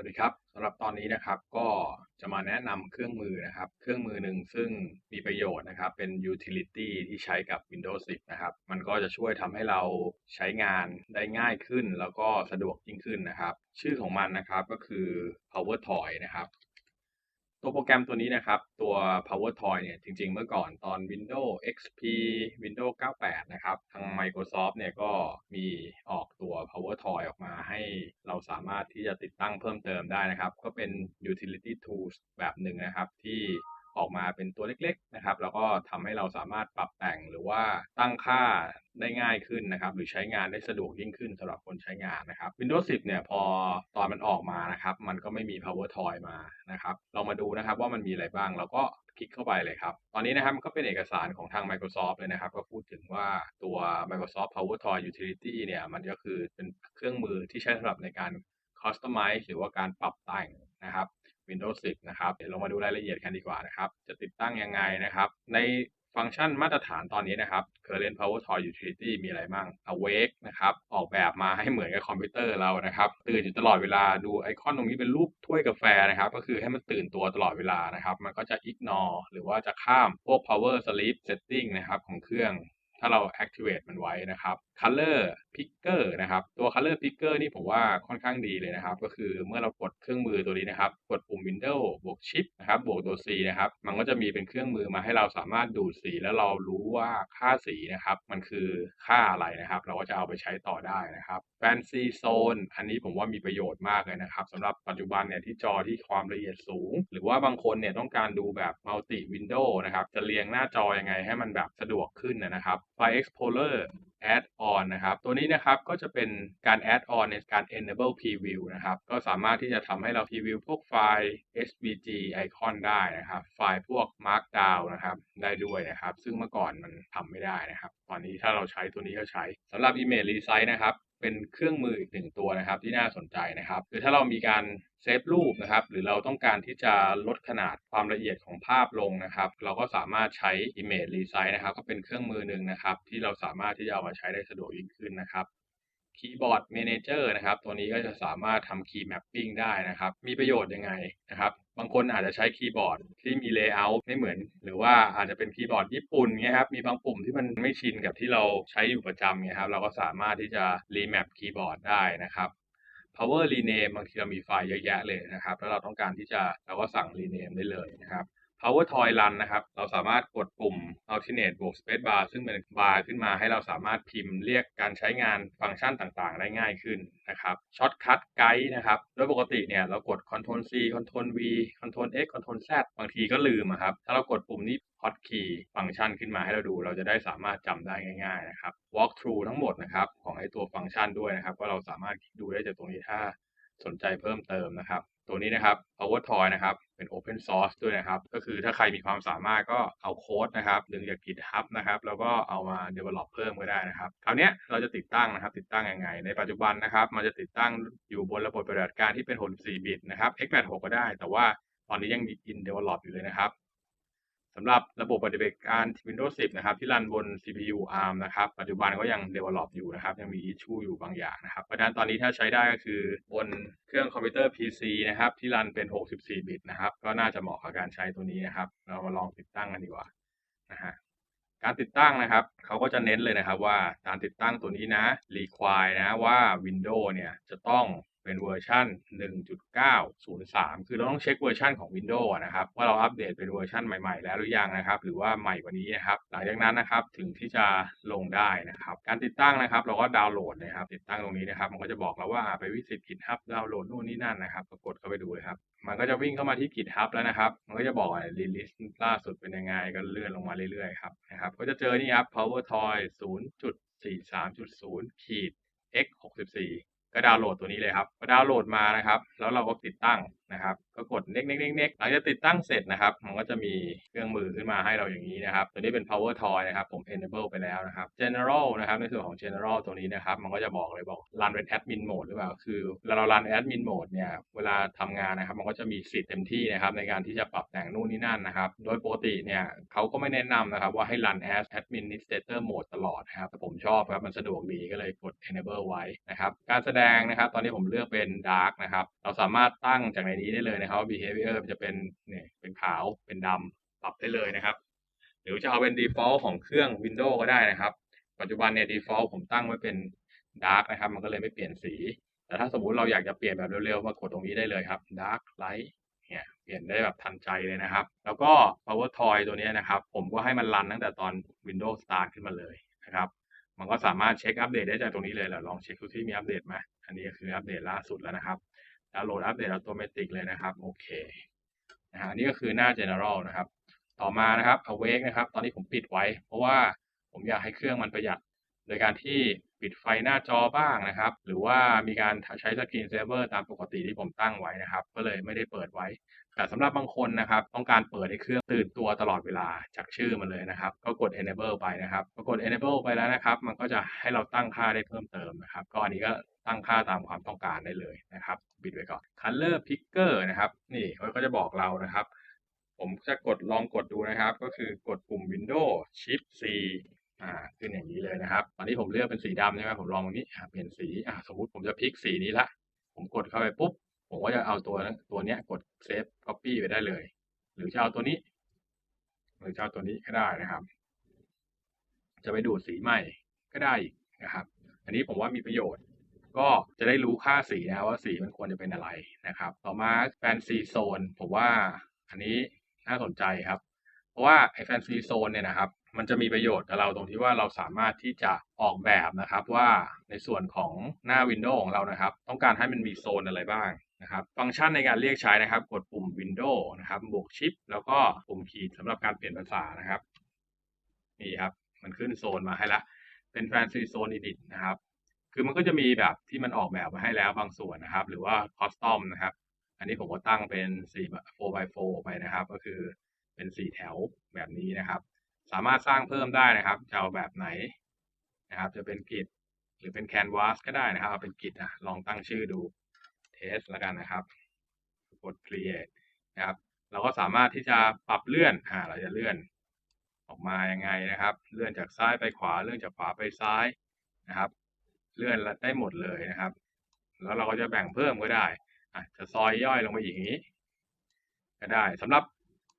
วัสดีครับสำหรับตอนนี้นะครับก็จะมาแนะนำเครื่องมือนะครับ เครื่องมือหนึ่งซึ่งมีประโยชน์นะครับ เป็น utility ที่ใช้กับ Windows 10 นะครับ มันก็จะช่วยทำให้เราใช้งานได้ง่ายขึ้น แล้วก็สะดวกยิ่งขึ้นนะครับ ชื่อของมันนะครับก็คือ PowerToy นะครับ ตัวโปรแกรมตัวนี้นะครับ ตัว PowerToy เนี่ยจริงๆ เมื่อก่อนตอน Windows XP Windows 98 นะครับ ทาง Microsoft เนี่ยก็มีออกตัว PowerToy ออกมาให้เราสามารถที่จะติดตั้งเพิ่มเติมได้นะครับ ก็เป็น utility tools แบบหนึ่งนะครับที่ ออกมาเป็นตัวเล็กๆนะครับ แล้วก็ทำให้เราสามารถปรับแต่งหรือว่าตั้งค่าได้ง่ายขึ้นนะครับ หรือใช้งานได้สะดวกยิ่งขึ้นสำหรับคนใช้งานนะครับ Windows 10 เนี่ยพอตอนมันออกมานะครับ มันก็ไม่มี PowerToy มานะครับ เรามาดูนะครับว่ามันมีอะไรบ้างเราก็คลิกเข้าไปเลยครับ ตอนนี้นะครับมันก็เป็นเอกสารของทาง Microsoft เลยนะครับ ก็พูดถึงว่าตัว Microsoft PowerToy Utility เนี่ย มันก็คือเป็นเครื่องมือที่ใช้สำหรับในการ Customize หรือว่าการปรับแต่งนะครับ Windows 10 นะครับ เดี๋ยวเรามาดูรายละเอียดกันดีกว่านะครับ จะติดตั้งยังไงนะครับ ในฟังก์ชันมาตรฐานตอนนี้นะครับ Current Power Toy Utility มีอะไรบ้าง Awake นะครับ ออกแบบมาให้เหมือนกับคอมพิวเตอร์เรานะครับ ตื่นอยู่ตลอดเวลา ดูไอคอนตรงนี้เป็นรูปถ้วยกาแฟนะครับ ก็คือให้มันตื่นตัวตลอดเวลานะครับ มันก็จะ ignore หรือว่าจะข้ามพวก power sleep setting นะครับของเครื่อง ถ้าเรา activate มันไว้นะครับ color picker นะครับ ตัว color picker นี่ผมว่าค่อนข้างดีเลยนะครับ ก็คือเมื่อเรากดเครื่องมือตัวนี้นะครับ กดปุ่ม Windows บวก Shift นะครับ บวกตัว C นะครับ มันก็จะมีเป็นเครื่องมือมาให้เราสามารถดูดสี แล้วเรารู้ว่าค่าสีนะครับ มันคือค่าอะไรนะครับ เราก็จะเอาไปใช้ต่อได้นะครับ Fancy Zone อันนี้ผมว่ามีประโยชน์มากเลยนะครับสำหรับปัจจุบันเนี่ยที่จอที่ความละเอียดสูง หรือว่าบางคนเนี่ยต้องการดูแบบ Multi Window นะครับ จะเรียงหน้าจอยังไงให้มันแบบสะดวกขึ้นนะครับ File Explorer add on นะครับ ตัวนี้นะครับก็จะเป็นการ add on ในการ enable preview นะครับ ก็สามารถที่จะทำให้เรา preview พวกไฟล์ svg icon ได้นะครับ ไฟล์พวก markdown นะครับ ได้ด้วยนะครับ ซึ่งเมื่อก่อนมันทำไม่ได้นะครับ ตอนนี้ถ้าเราใช้ตัวนี้ก็ใช้สำหรับ image resize นะครับ เป็นเครื่องมืออีกหนึ่งตัวนะครับที่น่าสนใจนะครับคือถ้าเรามีการเซฟรูปนะครับหรือเราต้องการที่จะลดขนาดความละเอียดของภาพลงนะครับ เราก็สามารถใช้ Image Resize นะครับ ก็เป็นเครื่องมือหนึ่งนะครับ ที่เราสามารถที่จะเอามาใช้ได้สะดวกยิ่งขึ้นนะครับ Keyboard Manager นะครับ ตัวนี้ก็จะสามารถทำ Key Mapping ได้นะครับ มีประโยชน์ยังไงนะครับ บางคนอาจจะใช้คีย์บอร์ดที่มีเลเยอร์ไม่เหมือน หรือว่าอาจจะเป็นคีย์บอร์ดญี่ปุ่นเงี้ยครับ มีบางปุ่มที่มันไม่ชินกับที่เราใช้อยู่ประจำเงี้ยครับ เราก็สามารถที่จะรีแมปคีย์บอร์ดได้นะครับ power rename บางทีเรามีไฟล์เยอะแยะเลยนะครับ แล้วเราต้องการที่จะเราก็สั่ง rename ได้เลยนะครับ power toy run นะครับ เราสามารถกดปุ่ม alternate บวก space bar ซึ่งเป็นบาร์ขึ้นมาให้เราสามารถพิมพ์เรียกการใช้งานฟังก์ชันต่างๆ ได้ง่ายขึ้นนะครับ shortcut guide นะครับ โดยปกติเนี่ยเรากด control C control V control X control Z บางทีก็ลืมครับ ถ้าเรากดปุ่มนี้ hotkey ฟังก์ชันขึ้นมาให้เราดู เราจะได้สามารถจำได้ง่ายๆนะครับ walk through ทั้งหมดนะครับของไอตัวฟังก์ชันด้วยนะครับ ก็เราสามารถดูได้จากตรงนี้ถ้าสนใจเพิ่มเติมนะครับ ตัวนี้นะครับ PowerToy นะครับ เป็น Open Source ด้วยนะครับ ก็คือถ้าใครมีความสามารถก็เอาโค้ดนะครับดึงจาก GitHub นะครับ แล้วก็เอามา develop เพิ่มก็ได้นะครับ คราวนี้เราจะติดตั้งนะครับ ติดตั้งยังไง ในปัจจุบันนะครับ มันจะติดตั้งอยู่บนระบบปฏิบัติการที่เป็น64บิตนะครับ x86 ก็ได้ แต่ว่าตอนนี้ยัง in develop อยู่เลยนะครับ สำหรับระบบปฏิบัติการ Windows 10 นะครับ ที่รันบน CPU ARM นะครับ ปัจจุบันก็ยัง develop อยู่นะครับ ยังมี issue อยู่บางอย่างนะครับ เพราะฉะนั้นตอนนี้ถ้าใช้ได้ก็คือบนเครื่องคอมพิวเตอร์ PC นะครับ ที่รันเป็น 64 บิตนะครับ ก็น่าจะเหมาะกับการใช้ตัวนี้นะครับ เรามาลองติดตั้งกันดีกว่านะฮะการติดตั้งนะครับ เขาก็จะเน้นเลยนะครับว่าการติดตั้งตัวนี้นะ require นะว่า Windows เนี่ยจะต้อง เป็นเวอร์ชัน1.903 คือเราต้องเช็คเวอร์ชันของ Windows นะครับ ว่าเราอัปเดตเป็นเวอร์ชันใหม่ ๆ แล้วหรือยังนะครับ หรือว่าใหม่กว่านี้นะครับ หลังจากนั้นนะครับถึงที่จะลงได้นะครับ การติดตั้งนะครับ เราก็ดาวน์โหลดนะครับ ติดตั้งตรงนี้นะครับ มันก็จะบอกเราว่าไปวิสิต GitHub ดาวน์โหลดนู่นนี่นั่นนะครับก็กดเข้าไปดูเลยครับมันก็จะวิ่งเข้ามาที่ GitHub แล้วนะครับ มันก็จะบอกรีลิสล่าสุดเป็นยังไง ก็เลื่อนลงมาเรื่อยๆครับนะครับ ก็จะเจอนี่ครับ PowerToy 0.43.0ขีด x 64 ก็ดาวน์โหลดตัวนี้เลยครับพอดาวน์โหลดมานะครับ แล้วเราก็ติดตั้งนะครับ ก็กดเน็กเน็กเน็กเน็กหลังจากติดตั้งเสร็จนะครับ มันก็จะมีเครื่องมือขึ้นมาให้เราอย่างนี้นะครับ ตัวนี้เป็น power toy นะครับ ผม enable ไปแล้วนะครับ general นะครับ ในส่วนของ general ตัวนี้นะครับ มันก็จะบอกเลยบอก run เป็น admin mode หรือเปล่า คือเวลาเรา run admin mode เนี่ย เวลาทำงานนะครับ มันก็จะมีสิทธิ์เต็มที่นะครับ ในการที่จะปรับแต่งนู่นนี่นั่นนะครับ โดยปกติเนี่ยเขาก็ไม่แนะนำนะครับ ว่าให้ run as administrator mode ตลอดนะครับ แต่ผมชอบครับ มันสะดวกดี ก็เลยกด enable ไว้นะครับ การแสดดงนะครับ ตอนนี้ผมเลือกเป็น dark นะครับ เราสามารถตั้งจากในนี้ได้เลยนะครับว่า behavior จะเป็นเนี่ยเป็นขาวเป็นดำปรับได้เลยนะครับ หรือจะเอาเป็น default ของเครื่อง Windows ก็ได้นะครับ ปัจจุบันเนี่ย default ผมตั้งไว้เป็น dark นะครับ มันก็เลยไม่เปลี่ยนสี แต่ถ้าสมมติเราอยากจะเปลี่ยนแบบเร็วๆมากดตรงนี้ได้เลยครับ dark light เนี่ยเปลี่ยนได้แบบทันใจเลยนะครับ แล้วก็ power toy ตัวนี้นะครับ ผมก็ให้มันรันตั้งแต่ตอน Windows Start ขึ้นมาเลยนะครับ มันก็สามารถเช็คอัปเดตได้จากตรงนี้เลยแหละลองเช็คดูที่มีอัปเดตไหมอันนี้คืออัปเดตล่าสุดแล้วนะครับดาวน์โหลดอัปเดตอัตโนมัติเลยนะครับโอเคนะฮะอันนี้ก็คือหน้า general นะครับ ต่อมานะครับ awake นะครับ ตอนนี้ผมปิดไว้ เพราะว่าผมอยากให้เครื่องมันประหยัด โดยการที่ปิดไฟหน้าจอบ้างนะครับ หรือว่ามีการใช้สกรีนเซเวอร์ตามปกติที่ผมตั้งไว้นะครับ ก็เลยไม่ได้เปิดไว้ แต่สำหรับบางคนนะครับต้องการเปิดให้เครื่องตื่นตัวตลอดเวลาจากชื่อมันเลยนะครับ ก็กด enable ไปนะครับพอกด enable ไปแล้วนะครับ มันก็จะให้เราตั้งค่าได้เพิ่มเติมนะครับ ก็อันนี้ก็ตั้งค่าตามความต้องการได้เลยนะครับปิดไว้ก่อน color picker นะครับนี่เขาก็จะบอกเรานะครับ ผมจะกดลองกดดูนะครับ ก็คือกดปุ่ม Windows Shift C อ่าขึ้นอย่างนี้เลยนะครับ ตอนนี้ผมเลือกเป็นสีดำใช่ไหมผมลองตรงนี้เปลี่ยนสีอ่าสมมติผมจะพลิกสีนี้ละ ผมกดเข้าไปปุ๊บ ผมก็จะเอาตัวตัวเนี้ยกดเซฟ copy ไปได้เลย หรือจะเอาตัวนี้ หรือจะเอาตัวนี้ก็ได้นะครับ จะไปดูดสีใหม่ก็ได้อีกนะครับ อันนี้ผมว่ามีประโยชน์ ก็จะได้รู้ค่าสีนะว่าสีมันควรจะเป็นอะไรนะครับ ต่อมาแฟนซีโซนผมว่าอันนี้น่าสนใจครับ เพราะว่าไอแฟนซีโซนเนี่ยนะครับมันจะมีประโยชน์กับเราตรงที่ว่าเราสามารถที่จะออกแบบนะครับว่าในส่วนของหน้าวินโดว์ของเรานะครับ ต้องการให้มันมีโซนอะไรบ้าง นะครับฟังก์ชันในการเรียกใช้นะครับ กดปุ่ม Windows นะครับบวกชิป แล้วก็ปุ่มขีดสำหรับการเปลี่ยนภาษานะครับนี่ครับ มันขึ้นโซนมาให้ละเป็นแฟนซีโซน edit นะครับ คือมันก็จะมีแบบที่มันออกแบบมาให้แล้วบางส่วนนะครับ หรือว่าคอสตอมนะครับ อันนี้ผมก็ตั้งเป็น4 4 by 4ไปนะครับ ก็คือเป็น 4 แถวแบบนี้นะครับ สามารถสร้างเพิ่มได้นะครับจะเอาแบบไหนนะครับ จะเป็นกิจหรือเป็นแคนวาสก็ได้นะครับเอาเป็นกิจนะลองตั้งชื่อดู เทสแล้วกันนะครับ กด create นะครับ เราก็สามารถที่จะปรับเลื่อนอ่าเราจะเลื่อนออกมายังไงนะครับ เลื่อนจากซ้ายไปขวา เลื่อนจากขวาไปซ้ายนะครับ เลื่อนได้หมดเลยนะครับ แล้วเราก็จะแบ่งเพิ่มก็ได้อะจะซอยย่อยลงไปอีกอย่างนี้ ก็ได้สำหรับ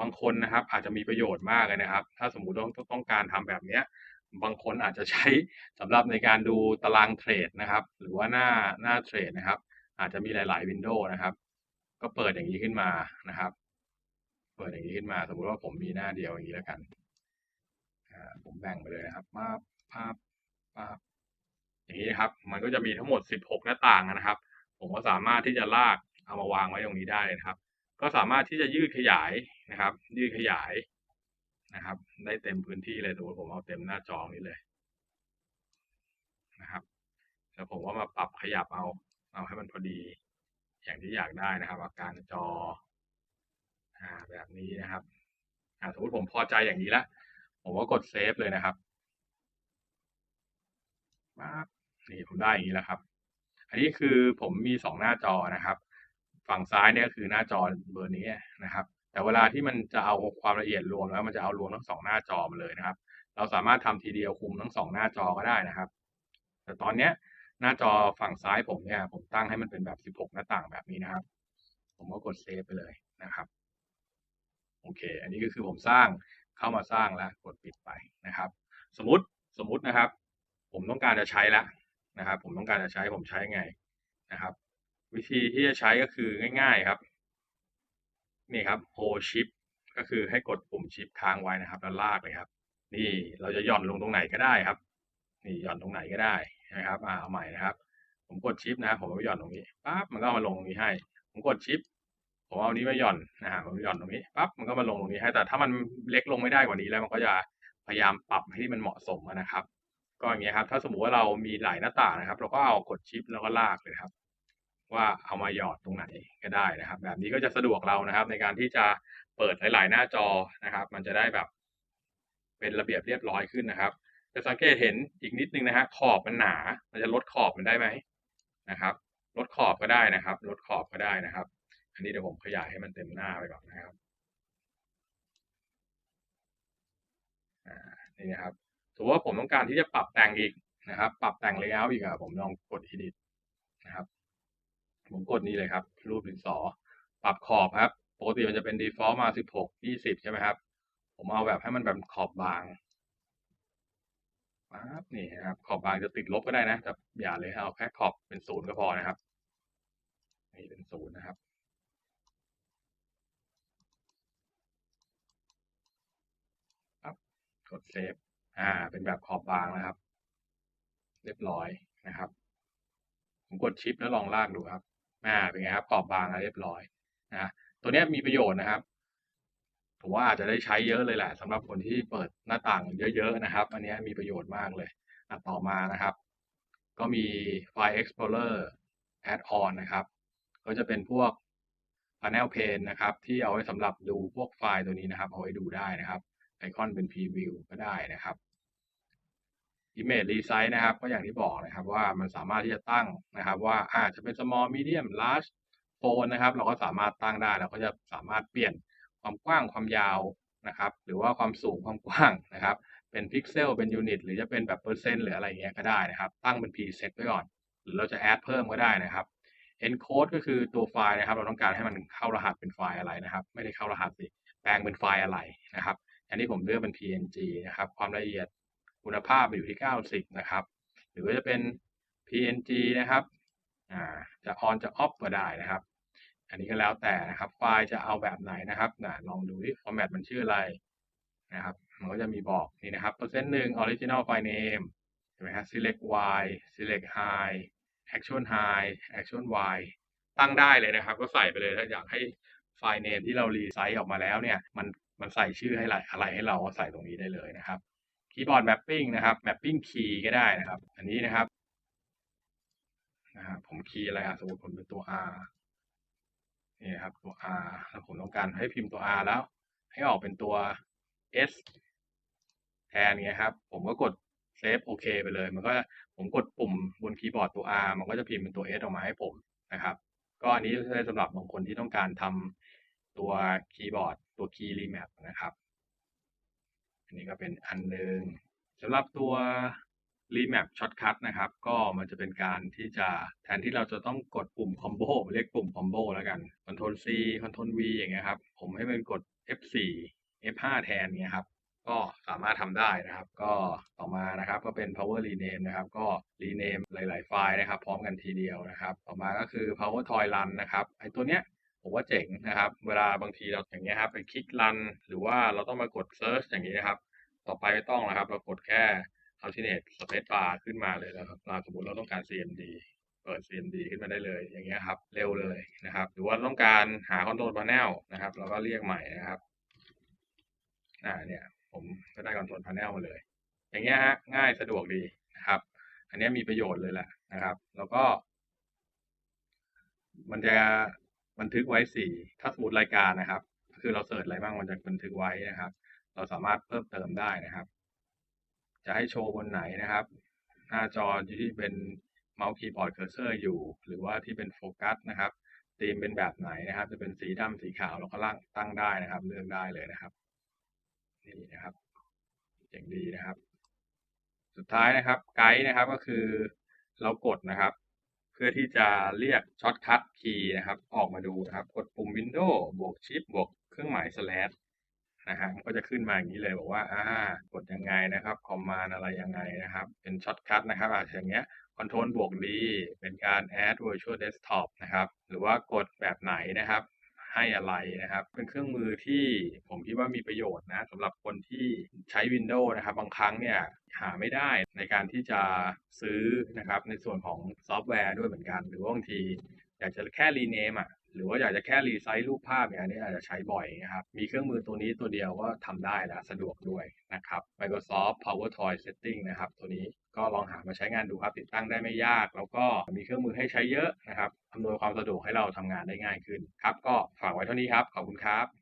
บางคนนะครับ อาจจะมีประโยชน์มากเลยนะครับ ถ้าสมมติต้องต้องการทำแบบเนี้ย บางคนอาจจะใช้สำหรับในการดูตารางเทรดนะครับ หรือว่าหน้าหน้าเทรดนะครับ อาจจะมีหลาย ๆ วินโดว์นะครับ ก็เปิดอย่างนี้ขึ้นมานะครับ เปิดอย่างนี้ขึ้นมา สมมุติว่าผมมีหน้าเดียวอย่างนี้แล้วกันผมแบ่งไปเลยนะครับมาภาพภาพอย่างนี้นะครับ มันก็จะมีทั้งหมด 16 หน้าต่างนะครับ ผมก็สามารถที่จะลากเอามาวางไว้ตรงนี้ได้นะครับ ก็สามารถที่จะยืดขยายนะครับ ยืดขยายนะครับ ได้เต็มพื้นที่เลยสมมติผมเอาเต็มหน้าจอนี้เลยนะครับแล้วผมก็มาปรับขยับเอา เอาให้มันพอดี อย่างที่อยากได้นะครับ อาการจออ่าแบบนี้นะครับอ่าสมมติผมพอใจอย่างนี้แล้วผมก็กดเซฟเลยนะครับปั๊บนี่ผมได้อย่างนี้แล้วครับ อันนี้คือผมมีสองหน้าจอนะครับ ฝั่งซ้ายเนี่ยคือหน้าจอเบอร์นี้นะครับ แต่เวลาที่มันจะเอาความละเอียดรวมแล้วมันจะเอารวมทั้งสองหน้าจอมาเลยนะครับ เราสามารถทำทีเดียวคุมทั้งสองหน้าจอก็ได้นะครับ แต่ตอนเนี้ย หน้าจอฝั่งซ้ายผมเนี่ย ผมตั้งให้มันเป็นแบบ 16 หน้าต่างแบบนี้นะครับ ผมก็กดเซฟไปเลยนะครับ โอเค อันนี้ก็คือผมสร้างเข้ามาสร้างแล้วกดปิดไปนะครับ สมมติสมมตินะครับ ผมต้องการจะใช้แล้วนะครับ ผมต้องการจะใช้ผมใช้ไงนะครับ วิธีที่จะใช้ก็คือง่าย ๆครับ นี่ครับ hold shift ก็คือให้กดปุ่ม shift ค้างไว้นะครับ แล้วลากเลยครับ นี่เราจะหย่อนลงตรงไหนก็ได้ครับ นี่หย่อนตรงไหนก็ได้นะครับอ่าเอาใหม่นะครับ ผมกด shift นะครับผมเอาไปหย่อนตรงนี้ปั๊บมันก็มาลงตรงนี้ให้ ผมกด shift ผมเอานี้มาหย่อนนะฮะผมหย่อนตรงนี้ปั๊บมันก็มาลงตรงนี้ให้ แต่ถ้ามันเล็กลงไม่ได้กว่านี้แล้วมันก็จะพยายามปรับให้มันเหมาะสมนะครับ ก็อย่างเงี้ยครับ ถ้าสมมุติว่าเรามีหลายหน้าต่างนะครับ เราก็เอากดชิปแล้วก็ลากเลยครับ ว่าเอามาหยอดตรงไหนก็ได้นะครับ แบบนี้ก็จะสะดวกเรานะครับ ในการที่จะเปิดหลาย ๆ หน้าจอนะครับ มันจะได้แบบ เป็นระเบียบเรียบร้อยขึ้นนะครับ จะสังเกตเห็นอีกนิดนึงนะฮะขอบมันหนามันจะลดขอบมันได้ไหมนะครับลดขอบก็ได้นะครับ ลดขอบก็ได้นะครับ อันนี้เดี๋ยวผมขยายให้มันเต็มหน้าไปก่อนนะครับนี่นะครับสมมติว่าผมต้องการที่จะปรับแต่งอีกนะครับ ปรับแต่ง layout อีกอะผมลองกด edit นะครับ ผมกดนี่เลยครับ รูปดินสอ ปรับขอบครับ ปกติมันจะเป็น default มา 16 20 ใช่ไหมครับ ผมเอาแบบให้มันแบบขอบบาง ปั๊บนี่นะครับขอบบางจะติดลบก็ได้นะแต่อย่าเลยเอาแค่ขอบเป็นศูนย์ก็พอนะครับนี่เป็นศูนย์นะครับครับกดเซฟอ่า เป็นแบบขอบบางนะครับ เรียบร้อยนะครับ ผมกดชิปแล้วลองลากดูครับอ่าเป็นไงครับขอบบางแล้วเรียบร้อยนะตัวนี้มีประโยชน์นะครับ ผมว่าอาจจะได้ใช้เยอะเลยแหละสำหรับคนที่เปิดหน้าต่างเยอะๆนะครับ อันนี้มีประโยชน์มากเลยต่อมานะครับ ก็มี File Explorer Add-on นะครับ ก็จะเป็นพวก Panel Pane นะครับ ที่เอาไว้สำหรับดูพวกไฟล์ตัวนี้นะครับ เอาไว้ดูได้นะครับไอคอนเป็น Preview ก็ได้นะครับ Image Resize นะครับ ก็อย่างที่บอกนะครับว่ามันสามารถที่จะตั้งนะครับ ว่าอาจจะเป็น small medium large phone นะครับ เราก็สามารถตั้งได้เราก็จะสามารถเปลี่ยน ความกว้างความยาวนะครับหรือว่าความสูงความกว้างนะครับ เป็นพิกเซลเป็นยูนิตหรือจะเป็นแบบเปอร์เซ็นต์หรืออะไรเงี้ยก็ได้นะครับ ตั้งเป็น preset ไว้ก่อน หรือเราจะแอดเพิ่มก็ได้นะครับ encode ก็คือตัวไฟล์นะครับ เราต้องการให้มันเข้ารหัสเป็นไฟล์อะไรนะครับ ไม่ได้เข้ารหัสสิแปลงเป็นไฟล์อะไรนะครับ อันนี้ผมเลือกเป็น png นะครับ ความละเอียดคุณภาพอยู่ที่ 90 นะครับ หรือว่าจะเป็น png นะครับอ่าจะ on จะ off ก็ได้นะครับ อันนี้ก็แล้วแต่นะครับ ไฟล์จะเอาแบบไหนนะครับนะลองดูที่ format มันชื่ออะไรนะครับ มันก็จะมีบอกนี่นะครับเปอร์เซ็นต์หนึ่ง original file name ใช่ไหมฮะ select y select high action high action y ตั้งได้เลยนะครับ ก็ใส่ไปเลยถ้าอยากให้ไฟล์ name ที่เรารีไซต์ออกมาแล้วเนี่ย มันมันใส่ชื่อให้อะไรอะไรให้เราใส่ตรงนี้ได้เลยนะครับคีย์บอร์ด mapping นะครับ mapping key ก็ได้นะครับ อันนี้นะครับนะครับผมคีย์อะไรอะสมมติผมเป็นตัว R นี่ครับตัว R แล้วผมต้องการให้พิมพ์ตัว R แล้ว ให้ออกเป็นตัว S แทนเงี้ยครับ ผมก็กดเซฟโอเคไปเลย มันก็ผมกดปุ่มบนคีย์บอร์ดตัว R มันก็จะพิมพ์เป็นตัว S ออกมาให้ผมนะครับ ก็อันนี้ใช้สำหรับบางคนที่ต้องการทำตัวคีย์บอร์ดตัว Key Remap นะครับ อันนี้ก็เป็นอันหนึ่งสำหรับตัว Remap Shortcut นะครับ ก็มันจะเป็นการที่จะแทนที่เราจะต้องกดปุ่ม Combo เรียกปุ่ม Combo แล้วกัน Ctrl C Ctrl V อย่างเงี้ยครับ ผมให้มันกด F4 F5 แทนเงี้ยครับ ก็สามารถทำได้นะครับ ก็ต่อมานะครับก็เป็น power rename นะครับ ก็ rename หลาย ๆ ไฟล์นะครับ พร้อมกันทีเดียวนะครับ ต่อมาก็คือ power toy run นะครับ ไอตัวเนี้ยผมว่าเจ๋งนะครับ เวลาบางทีเราอย่างเงี้ยครับไปคลิก run หรือว่าเราต้องมากด search อย่างนี้นะครับ ต่อไปไม่ต้องนะครับ เรากดแค่ alternate space bar ขึ้นมาเลยนะครับเราสมมติเราต้องการ cmd เปิด cmd ขึ้นมาได้เลยอย่างเงี้ยครับ เร็วเลยนะครับ หรือว่าต้องการหา control panel นะครับเราก็เรียกใหม่นะครับอ่าเนี่ยผมก็ได้คอนโทรลพาเนลมาเลย อย่างเงี้ยฮะง่ายสะดวกดีนะครับ อันนี้มีประโยชน์เลยแหละนะครับ แล้วก็ มันจะบันทึกไว้สี่ถ้าสมมติรายการนะครับ คือเราเสิร์ชอะไรบ้างมันจะบันทึกไว้นะครับ เราสามารถเพิ่มเติมได้นะครับ จะให้โชว์บนไหนนะครับ หน้าจอที่เป็นเมาส์คีย์บอร์ดเคอร์เซอร์อยู่ หรือว่าที่เป็นโฟกัสนะครับธีมเป็นแบบไหนนะครับ จะเป็นสีดำสีขาวเราก็ล่างตั้งได้นะครับ เลือกได้เลยนะครับ นี่นะครับเจ๋งดีนะครับ สุดท้ายนะครับ ไกด์นะครับก็คือเรากดนะครับ เพื่อที่จะเรียกช็อตคัทคีย์นะครับ ออกมาดูนะครับ กดปุ่ม Windows บวกชิปบวกเครื่องหมาย slash นะฮะมันก็จะขึ้นมาอย่างนี้เลยบอกว่าอ่ากดยังไงนะครับคอมมานอะไรยังไงนะครับ เป็นช็อตคัทนะครับอาจจะอย่างเงี้ยคอนโทรลบวกดีเป็นการ add virtual desktop นะครับ หรือว่ากดแบบไหนนะครับให้อะไรนะครับ เป็นเครื่องมือที่ผมคิดว่ามีประโยชน์นะสำหรับคนที่ใช้ Windows นะครับ บางครั้งเนี่ยหาไม่ได้ในการที่จะซื้อนะครับในส่วนของซอฟต์แวร์ด้วยเหมือนกัน หรือว่าบางทีอยากจะแค่รีเนมอะ หรือว่าอยากจะแค่รีไซต์รูปภาพอย่างนี้อาจจะใช้บ่อยนะครับ มีเครื่องมือตัวนี้ตัวเดียวก็ทำได้แล้วสะดวกด้วยนะครับ Microsoft PowerToy Setting นะครับ ตัวนี้ก็ลองหามาใช้งานดูครับติดตั้งได้ไม่ยาก แล้วก็มีเครื่องมือให้ใช้เยอะนะครับอำนวยความสะดวกให้เราทำงานได้ง่ายขึ้นครับ ก็ฝากไว้เท่านี้ครับ ขอบคุณครับ